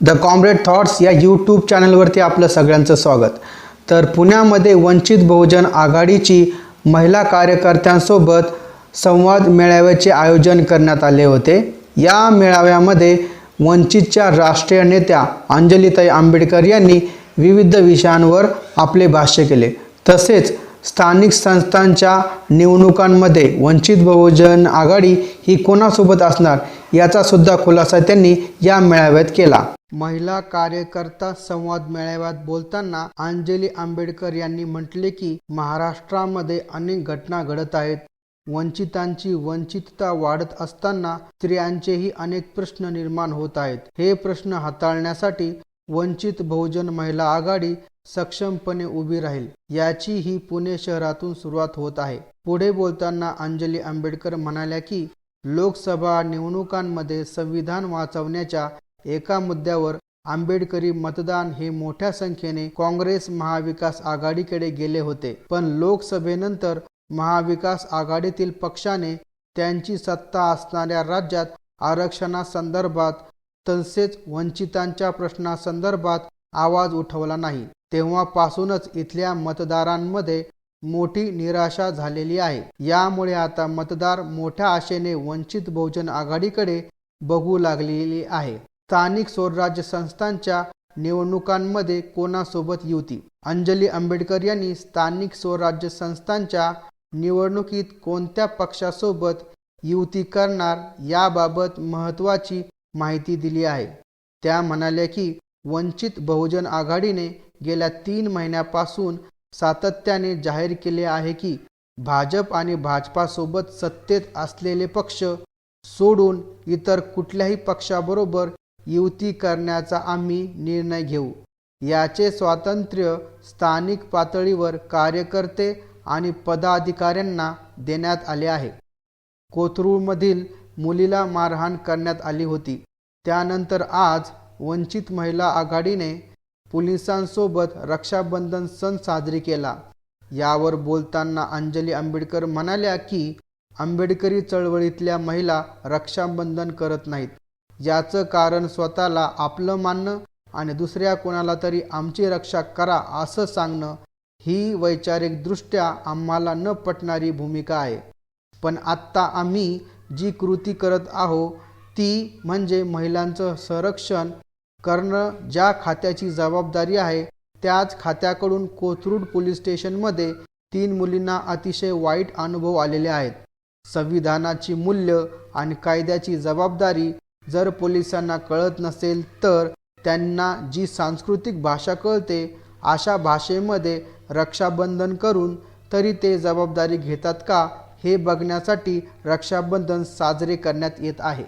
The comrade thoughts या YouTube चॅनलवरती आपलं सगळ्यांचं स्वागत. तर पुण्यामध्ये वंचित बहुजन आघाडीची महिला कार्यकर्त्यांसोबत संवाद मेळाव्याचे आयोजन करण्यात आले होते. या मेळाव्यामध्ये वंचितच्या राष्ट्रीय नेत्या अंजलीताई आंबेडकर यांनी विविध विषयांवर आपले भाष्य केले. तसेच स्थानिक संस्थांच्या निवडणुकांमध्ये वंचित बहुजन आघाडी ही कोणासोबत असणार याचा सुद्धा खुलासा त्यांनी या मेळाव्यात केला. महिला कार्यकर्ता संवाद मेळाव्यात बोलताना अंजली आंबेडकर यांनी म्हटले की महाराष्ट्रामध्ये अनेक घटना घडत आहेत. वंचितांची वंचितता वाढत असताना स्त्रियांचेही अनेक प्रश्न निर्माण होत आहेत. हे प्रश्न हाताळण्यासाठी वंचित बहुजन महिला आघाडी सक्षमपणे उभी राहील याची ही पुणे शहरातून सुरुवात होत आहे. पुढे बोलताना अंजली आंबेडकर म्हणाल्या की लोकसभा निवडणुकांमध्ये संविधान वाचवण्याच्या एका मुद्द्यावर आंबेडकरी मतदान हे मोठ्या संख्येने काँग्रेस महाविकास आघाडीकडे गेले होते. पण लोकसभेनंतर महाविकास आघाडीतील पक्षाने त्यांची सत्ता असणाऱ्या राज्यात आरक्षणासंदर्भात तसेच वंचितांच्या प्रश्नासंदर्भात आवाज उठवला नाही. तेव्हापासूनच इथल्या मतदारांमध्ये मोठी निराशा झालेली आहे. यामुळे आता मतदार मोठ्या आशेने वंचित बहुजन आघाडीकडे बघू लागलेली आहे. स्थानिक स्वराज्य संस्थांच्या निवडणुकांमध्ये कोणासोबत युती? अंजली आंबेडकर यांनी स्थानिक स्वराज्य संस्थांच्या निवडणुकीत कोणत्या पक्षासोबत युती करणार याबाबत महत्त्वाची माहिती दिली आहे. त्या म्हणाल्या की वंचित बहुजन आघाडीने गेल्या तीन महिन्यापासून सातत्याने जाहीर केले आहे की भाजप आणि भाजपासोबत सत्तेत असलेले पक्ष सोडून इतर कुठल्याही पक्षाबरोबर युती करण्याचा आम्ही निर्णय घेऊ. याचे स्वातंत्र्य स्थानिक पातळीवर कार्यकर्ते आणि पदाधिकाऱ्यांना देण्यात आले आहे. कोथरूडमधील मुलीला मारहाण करण्यात आली होती. त्यानंतर आज वंचित महिला आघाडीने पोलिसांसोबत रक्षाबंधन सण साजरी केला. यावर बोलताना अंजली आंबेडकर म्हणाल्या की आंबेडकरी चळवळीतल्या महिला रक्षाबंधन करत नाहीत. याचं कारण स्वतःला आपलं मानणं आणि दुसऱ्या कोणाला तरी आमची रक्षा करा असं सांगणं ही वैचारिकदृष्ट्या आम्हाला न पटणारी भूमिका आहे. पण आत्ता आम्ही जी कृती करत आहोत ती म्हणजे महिलांचं संरक्षण करणं ज्या खात्याची जबाबदारी आहे त्याच खात्याकडून कोथरूड पोलीस स्टेशनमध्ये तीन मुलींना अतिशय वाईट अनुभव आलेले आहेत. संविधानाची मूल्य आणि कायद्याची जबाबदारी जर पोलिसांना कळत नसेल तर त्यांना जी सांस्कृतिक भाषा कळते अशा भाषेमध्ये रक्षाबंधन करून तरी ते जबाबदारी घेतात का हे बघण्यासाठी रक्षाबंधन साजरे करण्यात येत आहे.